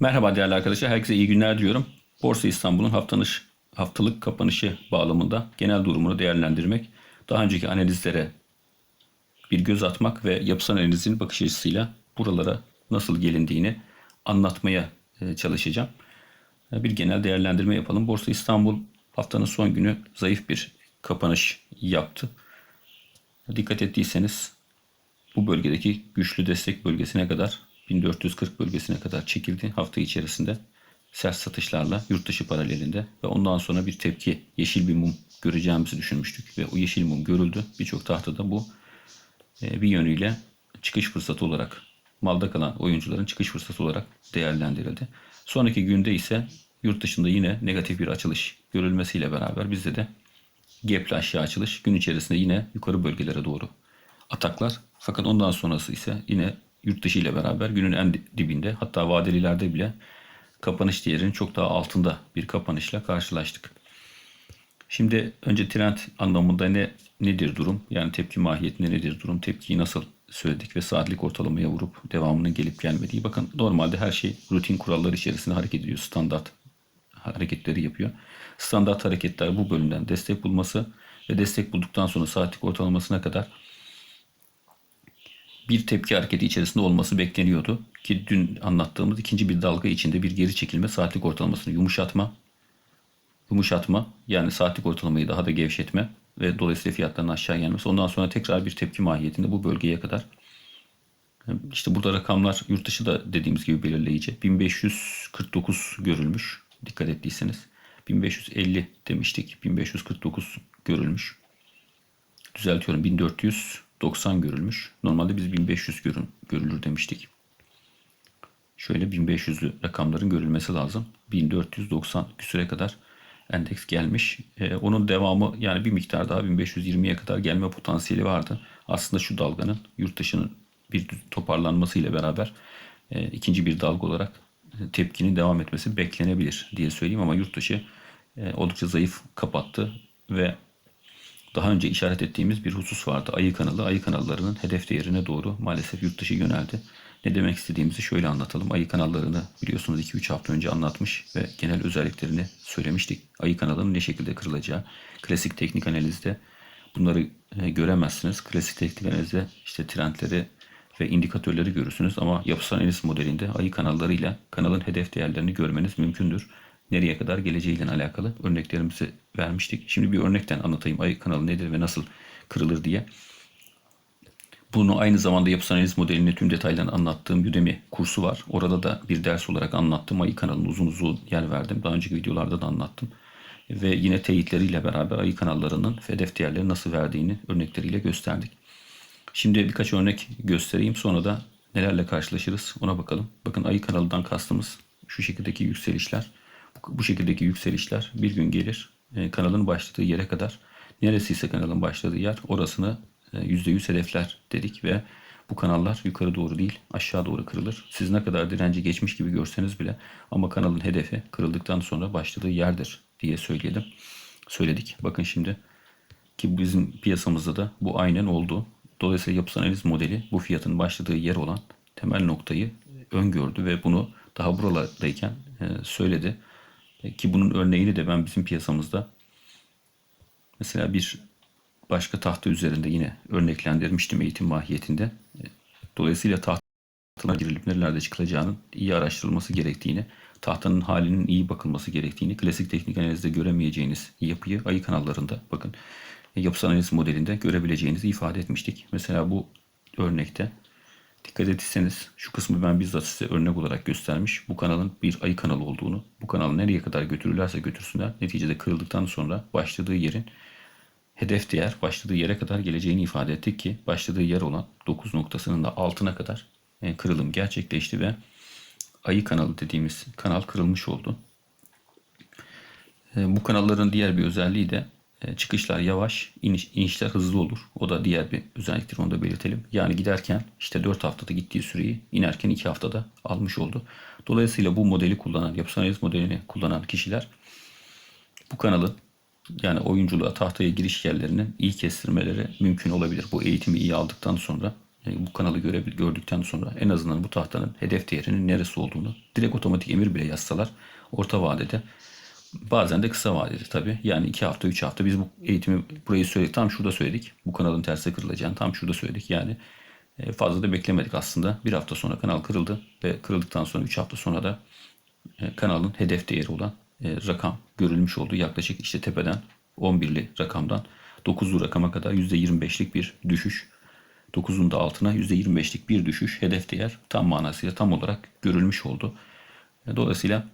Merhaba değerli arkadaşlar. Herkese iyi günler diliyorum. Borsa İstanbul'un haftanış, haftalık kapanışı bağlamında genel durumunu değerlendirmek, daha önceki analizlere bir göz atmak ve yapısal analizin bakış açısıyla buralara nasıl gelindiğini anlatmaya e, çalışacağım. E, Bir genel değerlendirme yapalım. Borsa İstanbul haftanın son günü zayıf bir kapanış yaptı. Dikkat ettiyseniz bu bölgedeki güçlü destek bölgesine kadar 1440 bölgesine kadar çekildi hafta içerisinde sert satışlarla yurt dışı paralelinde ve ondan sonra bir tepki yeşil bir mum göreceğimizi düşünmüştük ve o yeşil mum görüldü. Birçok tahtada bu e, bir yönüyle çıkış fırsatı olarak malda kalan oyuncuların çıkış fırsatı olarak değerlendirildi. Sonraki günde ise yurt dışında yine negatif bir açılış görülmesiyle beraber bizde de gap'li aşağı açılış gün içerisinde yine yukarı bölgelere doğru ataklar. Fakat ondan sonrası ise yine yurt dışı ile beraber günün en dibinde hatta vadelilerde bile kapanış değerinin çok daha altında bir kapanışla karşılaştık. Şimdi önce trend anlamında ne nedir durum? Yani tepki mahiyetinde nedir durum? Tepkiyi nasıl söyledik ve saatlik ortalamaya vurup devamının gelip gelmediği. Bakın normalde her şey rutin kurallar içerisinde hareket ediyor. Standart hareketleri yapıyor. Standart hareketler bu bölümden destek bulması ve destek bulduktan sonra saatlik ortalamasına kadar bir tepki hareketi içerisinde olması bekleniyordu. Ki dün anlattığımız ikinci bir dalga içinde bir geri çekilme saatlik ortalamasını yumuşatma, yumuşatma yani saatlik ortalamayı daha da gevşetme ve dolayısıyla fiyatların aşağı gelmesi. Ondan sonra tekrar bir tepki mahiyetinde bu bölgeye kadar. İşte burada rakamlar yurt dışı da dediğimiz gibi belirleyici. 1549 görülmüş dikkat ettiyseniz. 1550 demiştik. 1549 görülmüş. Düzeltiyorum 1490 görülmüş. Normalde biz 1500 görün, görülür demiştik. Şöyle 1500'lü rakamların görülmesi lazım. 1490 küsüre kadar endeks gelmiş. Ee, onun devamı yani bir miktar daha 1520'ye kadar gelme potansiyeli vardı. Aslında şu dalganın yurt dışının bir toparlanmasıyla beraber e, ikinci bir dalga olarak tepkinin devam etmesi beklenebilir diye söyleyeyim ama yurt dışı e, oldukça zayıf kapattı ve daha önce işaret ettiğimiz bir husus vardı. Ayı kanalı, ayı kanallarının hedef değerine doğru maalesef yurt dışı yöneldi. Ne demek istediğimizi şöyle anlatalım. Ayı kanallarını biliyorsunuz 2-3 hafta önce anlatmış ve genel özelliklerini söylemiştik. Ayı kanalının ne şekilde kırılacağı. Klasik teknik analizde bunları e, göremezsiniz. Klasik teknik analizde işte trendleri ve indikatörleri görürsünüz ama yapısal analiz modelinde ayı kanallarıyla kanalın hedef değerlerini görmeniz mümkündür. Nereye kadar geleceğiyle alakalı örneklerimizi vermiştik. Şimdi bir örnekten anlatayım ayı kanalı nedir ve nasıl kırılır diye. Bunu aynı zamanda yapısal analiz modelini tüm detaylarını anlattığım Udemy kursu var. Orada da bir ders olarak anlattım. Ayı kanalının uzun uzun yer verdim. Daha önceki videolarda da anlattım. Ve yine teyitleriyle beraber ayı kanallarının hedef değerleri nasıl verdiğini örnekleriyle gösterdik. Şimdi birkaç örnek göstereyim. Sonra da nelerle karşılaşırız ona bakalım. Bakın ayı kanalından kastımız şu şekildeki yükselişler. Bu şekildeki yükselişler bir gün gelir. E, kanalın başladığı yere kadar neresiyse kanalın başladığı yer orasını %100 hedefler dedik ve bu kanallar yukarı doğru değil aşağı doğru kırılır. Siz ne kadar direnci geçmiş gibi görseniz bile ama kanalın hedefi kırıldıktan sonra başladığı yerdir diye söyledim. Söyledik. Bakın şimdi ki bizim piyasamızda da bu aynen oldu. Dolayısıyla yapısal analiz modeli bu fiyatın başladığı yer olan temel noktayı öngördü ve bunu daha buralardayken söyledi. Ki bunun örneğini de ben bizim piyasamızda mesela bir başka tahta üzerinde yine örneklendirmiştim eğitim mahiyetinde. Dolayısıyla tahtına girilip nerelerde çıkılacağının iyi araştırılması gerektiğini, tahtanın halinin iyi bakılması gerektiğini, klasik teknik analizde göremeyeceğiniz yapıyı ayı kanallarında bakın yapısal analiz modelinde görebileceğinizi ifade etmiştik. Mesela bu örnekte dikkat etseniz şu kısmı ben bizzat size örnek olarak göstermiş. Bu kanalın bir ayı kanalı olduğunu, bu kanalı nereye kadar götürürlerse götürsünler neticede kırıldıktan sonra başladığı yerin hedef değer başladığı yere kadar geleceğini ifade ettik ki başladığı yer olan 9 noktasının da altına kadar e, kırılım gerçekleşti ve ayı kanalı dediğimiz kanal kırılmış oldu. E, bu kanalların diğer bir özelliği de çıkışlar yavaş, iniş, inişler hızlı olur. O da diğer bir özelliktir onu da belirtelim. Yani giderken işte 4 haftada gittiği süreyi inerken 2 haftada almış oldu. Dolayısıyla bu modeli kullanan, yapısal analiz modelini kullanan kişiler bu kanalın yani oyunculuğa tahtaya giriş yerlerinin iyi kestirmeleri mümkün olabilir. Bu eğitimi iyi aldıktan sonra e, bu kanalı görebil gördükten sonra en azından bu tahtanın hedef değerinin neresi olduğunu direkt otomatik emir bile yazsalar orta vadede bazen de kısa vadede tabii. Yani 2 hafta 3 hafta biz bu eğitimi burayı söyledik. Tam şurada söyledik. Bu kanalın terse kırılacağını tam şurada söyledik. Yani e, fazla da beklemedik aslında. Bir hafta sonra kanal kırıldı ve kırıldıktan sonra 3 hafta sonra da e, kanalın hedef değeri olan e, rakam görülmüş oldu. Yaklaşık işte tepeden 11'li rakamdan 9'lu rakama kadar %25'lik bir düşüş. 9'un da altına %25'lik bir düşüş hedef değer tam manasıyla tam olarak görülmüş oldu. Dolayısıyla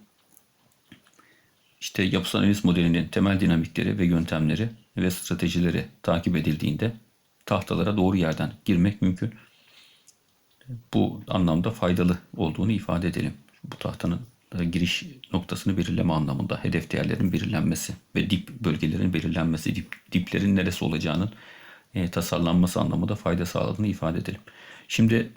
işte yapısal analiz modelinin temel dinamikleri ve yöntemleri ve stratejileri takip edildiğinde tahtalara doğru yerden girmek mümkün. Bu anlamda faydalı olduğunu ifade edelim. Bu tahtanın e, giriş noktasını belirleme anlamında hedef değerlerin belirlenmesi ve dip bölgelerin belirlenmesi, dip, diplerin neresi olacağının e, tasarlanması anlamında fayda sağladığını ifade edelim. Şimdi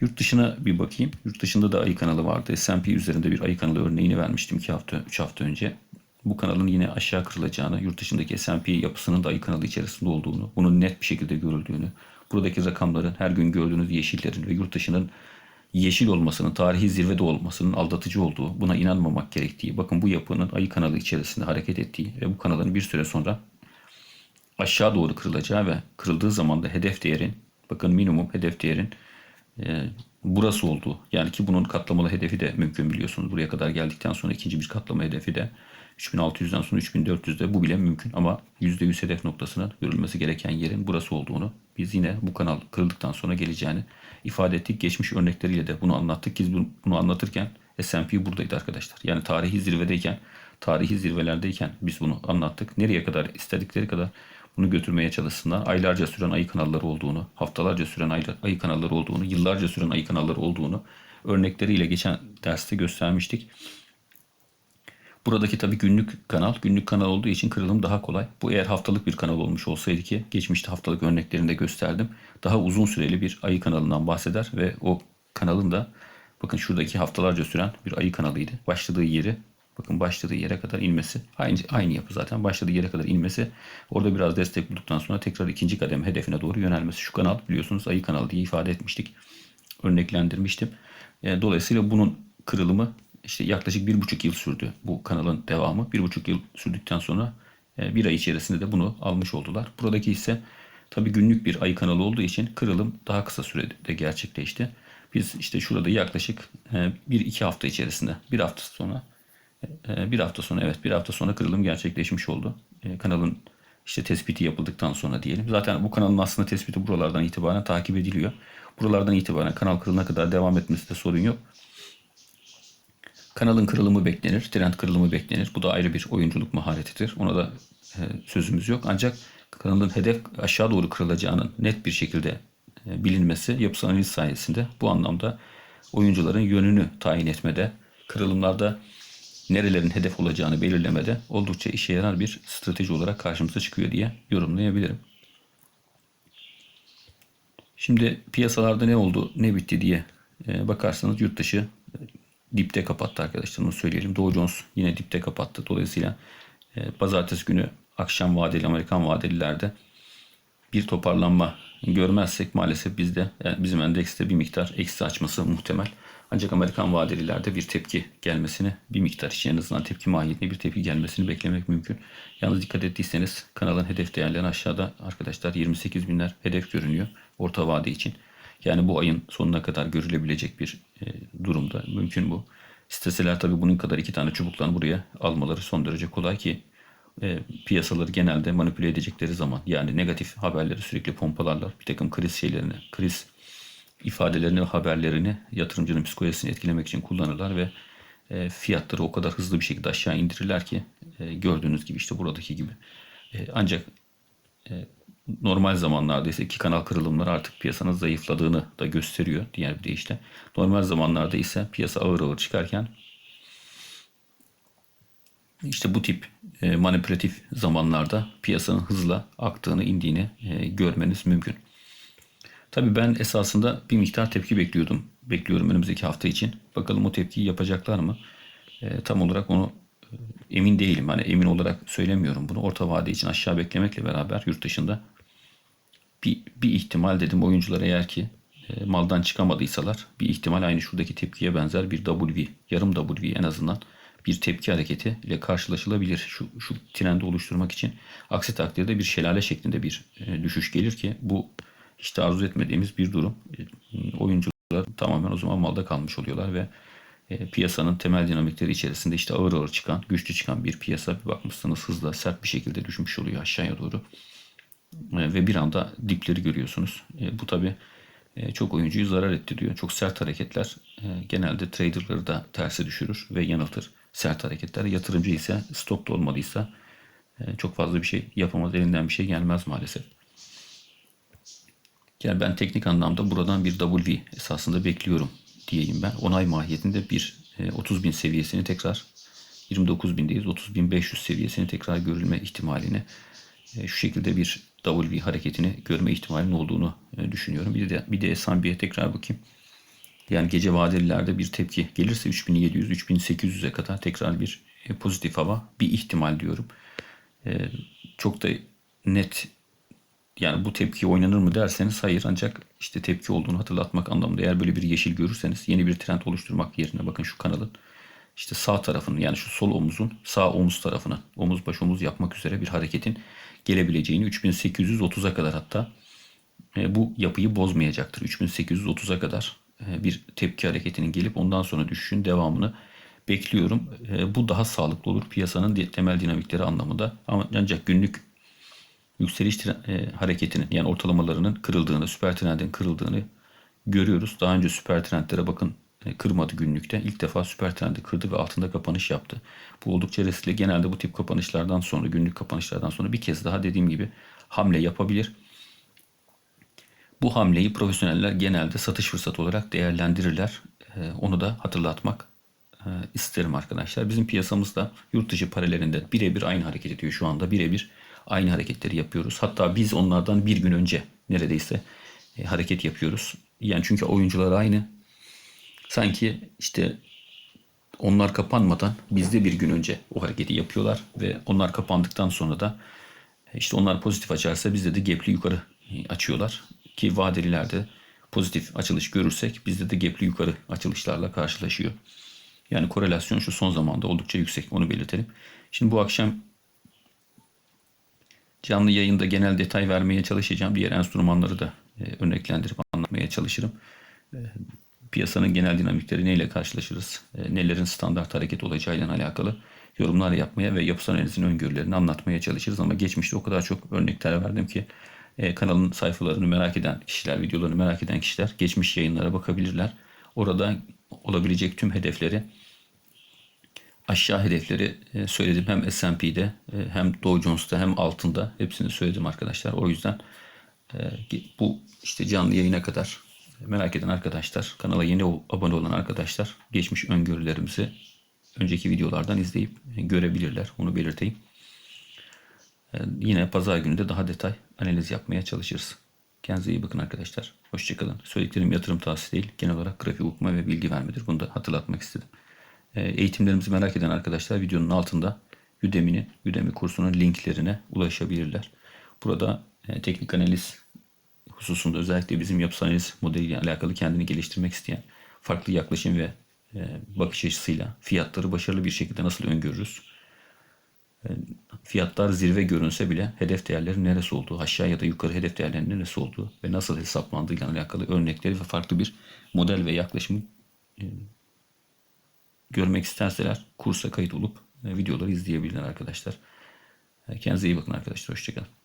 Yurt dışına bir bakayım. Yurt dışında da ayı kanalı vardı. S&P üzerinde bir ayı kanalı örneğini vermiştim 2 hafta, 3 hafta önce. Bu kanalın yine aşağı kırılacağını, yurt dışındaki S&P yapısının da ayı kanalı içerisinde olduğunu, bunun net bir şekilde görüldüğünü, buradaki rakamların her gün gördüğünüz yeşillerin ve yurt dışının yeşil olmasının, tarihi zirvede olmasının aldatıcı olduğu, buna inanmamak gerektiği, bakın bu yapının ayı kanalı içerisinde hareket ettiği ve bu kanalın bir süre sonra aşağı doğru kırılacağı ve kırıldığı zaman da hedef değerin, bakın minimum hedef değerin e, burası oldu. Yani ki bunun katlamalı hedefi de mümkün biliyorsunuz. Buraya kadar geldikten sonra ikinci bir katlama hedefi de 3600'den sonra 3400'de bu bile mümkün ama %100 hedef noktasına görülmesi gereken yerin burası olduğunu biz yine bu kanal kırıldıktan sonra geleceğini ifade ettik. Geçmiş örnekleriyle de bunu anlattık. Biz bunu anlatırken S&P buradaydı arkadaşlar. Yani tarihi zirvedeyken, tarihi zirvelerdeyken biz bunu anlattık. Nereye kadar istedikleri kadar bunu götürmeye çalışsınlar. Aylarca süren ayı kanalları olduğunu, haftalarca süren ayı, kanalları olduğunu, yıllarca süren ayı kanalları olduğunu örnekleriyle geçen derste göstermiştik. Buradaki tabii günlük kanal, günlük kanal olduğu için kırılım daha kolay. Bu eğer haftalık bir kanal olmuş olsaydı ki geçmişte haftalık örneklerinde gösterdim. Daha uzun süreli bir ayı kanalından bahseder ve o kanalın da bakın şuradaki haftalarca süren bir ayı kanalıydı. Başladığı yeri Bakın başladığı yere kadar inmesi. Aynı, aynı yapı zaten. Başladığı yere kadar inmesi. Orada biraz destek bulduktan sonra tekrar ikinci kadem hedefine doğru yönelmesi. Şu kanal biliyorsunuz ayı kanalı diye ifade etmiştik. Örneklendirmiştim. E, dolayısıyla bunun kırılımı işte yaklaşık bir buçuk yıl sürdü. Bu kanalın devamı. Bir buçuk yıl sürdükten sonra e, bir ay içerisinde de bunu almış oldular. Buradaki ise tabi günlük bir ayı kanalı olduğu için kırılım daha kısa sürede gerçekleşti. Biz işte şurada yaklaşık e, bir iki hafta içerisinde bir hafta sonra bir hafta sonra evet bir hafta sonra kırılım gerçekleşmiş oldu. Ee, kanalın işte tespiti yapıldıktan sonra diyelim. Zaten bu kanalın aslında tespiti buralardan itibaren takip ediliyor. Buralardan itibaren kanal kırılana kadar devam etmesi de sorun yok. Kanalın kırılımı beklenir, trend kırılımı beklenir. Bu da ayrı bir oyunculuk maharetidir. Ona da e, sözümüz yok. Ancak kanalın hedef aşağı doğru kırılacağının net bir şekilde e, bilinmesi yapısal analiz sayesinde bu anlamda oyuncuların yönünü tayin etmede, kırılımlarda nerelerin hedef olacağını belirlemede oldukça işe yarar bir strateji olarak karşımıza çıkıyor diye yorumlayabilirim. Şimdi piyasalarda ne oldu, ne bitti diye e, bakarsanız yurt dışı e, dipte kapattı arkadaşlar. Onu söyleyelim. Dow Jones yine dipte kapattı. Dolayısıyla e, pazartesi günü akşam vadeli Amerikan vadelilerde bir toparlanma görmezsek maalesef bizde yani bizim endekste bir miktar eksi açması muhtemel. Ancak Amerikan vadelilerde bir tepki gelmesini, bir miktar için en azından tepki mahiyetinde bir tepki gelmesini beklemek mümkün. Yalnız dikkat ettiyseniz kanalın hedef değerleri aşağıda arkadaşlar 28 binler hedef görünüyor orta vade için. Yani bu ayın sonuna kadar görülebilecek bir e, durumda. Mümkün bu. İsteseler tabii bunun kadar iki tane çubuklarını buraya almaları son derece kolay ki e, piyasaları genelde manipüle edecekleri zaman yani negatif haberleri sürekli pompalarlar. Bir takım kriz şeylerini, kriz ifadelerini ve haberlerini yatırımcının psikolojisini etkilemek için kullanırlar ve e, fiyatları o kadar hızlı bir şekilde aşağı indirirler ki e, gördüğünüz gibi işte buradaki gibi. E, ancak normal zamanlarda ise iki kanal kırılımları artık piyasanın zayıfladığını da gösteriyor diğer bir deyişle. Normal zamanlarda ise piyasa ağır ağır çıkarken işte bu tip manipülatif zamanlarda piyasanın hızla aktığını, indiğini görmeniz mümkün. Tabii ben esasında bir miktar tepki bekliyordum. Bekliyorum önümüzdeki hafta için. Bakalım o tepkiyi yapacaklar mı? E, tam olarak onu e, emin değilim. Hani emin olarak söylemiyorum bunu. Orta vade için aşağı beklemekle beraber yurt dışında bir, bir ihtimal dedim oyuncular eğer ki e, maldan çıkamadıysalar bir ihtimal aynı şuradaki tepkiye benzer bir W, yarım W en azından bir tepki hareketi ile karşılaşılabilir şu, şu trendi oluşturmak için. Aksi takdirde bir şelale şeklinde bir e, düşüş gelir ki bu işte arzu etmediğimiz bir durum. E, oyuncular tamamen o zaman malda kalmış oluyorlar ve e, piyasanın temel dinamikleri içerisinde işte ağır ağır çıkan, güçlü çıkan bir piyasa bir bakmışsınız hızla sert bir şekilde düşmüş oluyor aşağıya doğru. E, ve bir anda dipleri görüyorsunuz. E, bu tabi çok oyuncuyu zarar ettiriyor. Çok sert hareketler e, genelde traderları da terse düşürür ve yanıltır. Sert hareketler yatırımcı ise stopta olmadıysa e, çok fazla bir şey yapamaz. Elinden bir şey gelmez maalesef. Yani ben teknik anlamda buradan bir W esasında bekliyorum diyeyim ben. Onay mahiyetinde bir e, 30 bin seviyesini tekrar 29 bindeyiz. 30 bin 500 seviyesini tekrar görülme ihtimalini e, şu şekilde bir W hareketini görme ihtimalinin olduğunu e, düşünüyorum. Bir de bir de S&P'ye tekrar bakayım. Yani gece vadelilerde bir tepki gelirse 3700 3800'e kadar tekrar bir e, pozitif hava bir ihtimal diyorum. E, çok da net yani bu tepki oynanır mı derseniz hayır ancak işte tepki olduğunu hatırlatmak anlamında eğer böyle bir yeşil görürseniz yeni bir trend oluşturmak yerine bakın şu kanalın işte sağ tarafının yani şu sol omuzun sağ omuz tarafına omuz baş omuz yapmak üzere bir hareketin gelebileceğini 3830'a kadar hatta e, bu yapıyı bozmayacaktır. 3830'a kadar e, bir tepki hareketinin gelip ondan sonra düşüşün devamını bekliyorum. E, bu daha sağlıklı olur piyasanın temel dinamikleri anlamında. Ama ancak günlük yükseliş e, hareketinin yani ortalamalarının kırıldığını, süper trendin kırıldığını görüyoruz. Daha önce süper trendlere bakın e, kırmadı günlükte. İlk defa süper trendi kırdı ve altında kapanış yaptı. Bu oldukça riskli. Genelde bu tip kapanışlardan sonra, günlük kapanışlardan sonra bir kez daha dediğim gibi hamle yapabilir. Bu hamleyi profesyoneller genelde satış fırsatı olarak değerlendirirler. E, onu da hatırlatmak e, isterim arkadaşlar. Bizim piyasamızda yurt dışı paralelinde birebir aynı hareket ediyor şu anda. Birebir aynı hareketleri yapıyoruz. Hatta biz onlardan bir gün önce neredeyse hareket yapıyoruz. Yani çünkü oyuncular aynı, Sanki işte onlar kapanmadan bizde bir gün önce o hareketi yapıyorlar ve onlar kapandıktan sonra da işte onlar pozitif açarsa bizde de gepli yukarı açıyorlar ki vadelilerde pozitif açılış görürsek bizde de gepli yukarı açılışlarla karşılaşıyor. Yani korelasyon şu son zamanda oldukça yüksek onu belirtelim. Şimdi bu akşam canlı yayında genel detay vermeye çalışacağım. Diğer enstrümanları da e, örneklendirip anlatmaya çalışırım. E, piyasanın genel dinamikleri neyle karşılaşırız, e, nelerin standart hareket olacağıyla alakalı yorumlar yapmaya ve yapısal analizin öngörülerini anlatmaya çalışırız. Ama geçmişte o kadar çok örnekler verdim ki kanalın sayfalarını merak eden kişiler, videolarını merak eden kişiler geçmiş yayınlara bakabilirler. Orada olabilecek tüm hedefleri aşağı hedefleri e, söyledim. Hem S&P'de hem Dow Jones'ta hem altında hepsini söyledim arkadaşlar. O yüzden bu işte canlı yayına kadar merak eden arkadaşlar, kanala yeni abone olan arkadaşlar geçmiş öngörülerimizi önceki videolardan izleyip görebilirler. Onu belirteyim. Yine pazar günü de daha detay analiz yapmaya çalışırız. Kendinize iyi bakın arkadaşlar. Hoşçakalın. Söylediklerim yatırım tavsiye değil. Genel olarak grafik okuma ve bilgi vermedir. Bunu da hatırlatmak istedim. Ee, eğitimlerimizi merak eden arkadaşlar videonun altında Udemy'nin, Udemy kursunun linklerine ulaşabilirler. Burada e, teknik analiz hususunda özellikle bizim yapısal analiz modeliyle alakalı kendini geliştirmek isteyen farklı yaklaşım ve e, bakış açısıyla fiyatları başarılı bir şekilde nasıl öngörürüz? E, fiyatlar zirve görünse bile hedef değerleri neresi olduğu, aşağı ya da yukarı hedef değerlerinin neresi olduğu ve nasıl hesaplandığıyla alakalı örnekleri ve farklı bir model ve yaklaşımı e, görmek isterseler kursa kayıt olup videoları izleyebilirler arkadaşlar. Kendinize iyi bakın arkadaşlar. Hoşçakalın.